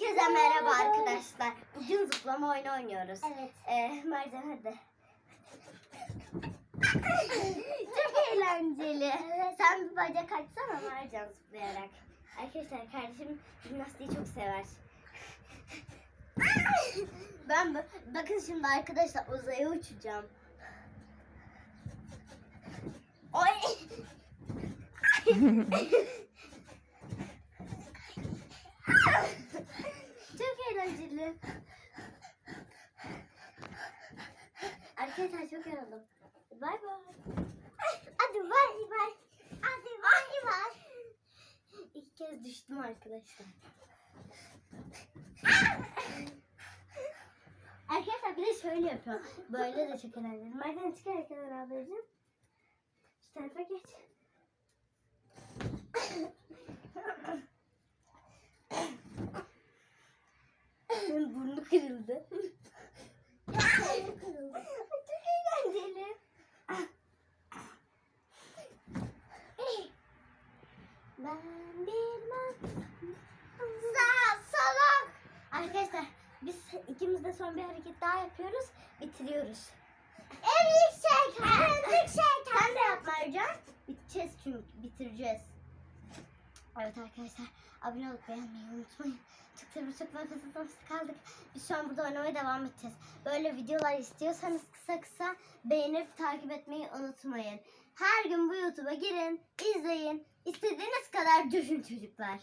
Herkese merhaba arkadaşlar. Bugün zıplama oyunu oynuyoruz. Evet. Ee, Mercan hadi. Çok eğlenceli. Sen bir bacak açsana Mercan zıplayarak. Arkadaşlar kardeşim jimnastiği çok sever. Ben bu- bakın şimdi arkadaşlar uzaya uçacağım. Oy. Çok eğlenceli. Arkadaşlar çok yoruldum. Bay bay. Hadi bay bay. Hadi bay bay. İlk kez düştüm arkadaşlar. Arkadaşlar bir de şöyle yapıyorum. Böyle de çok eğlenceli. Merdiven çıkarak kenara ablacığım. Şu tarafa geç. Ben bilmem. Sağ salak. Arkadaşlar biz ikimiz de son bir hareket daha yapıyoruz. Bitiriyoruz. En yüksek, en yüksek. Sen de yap Mercan. Biteceğiz çünkü bitireceğiz. Evet arkadaşlar abone olup beğenmeyi unutmayın. Seviyoruz çok nefes kaldık. Biz şu an burada oynamaya devam edeceğiz. Böyle videolar istiyorsanız kısa kısa beğenip takip etmeyi unutmayın. Her gün bu YouTube'a girin, izleyin. Kadar düşün çocuklar.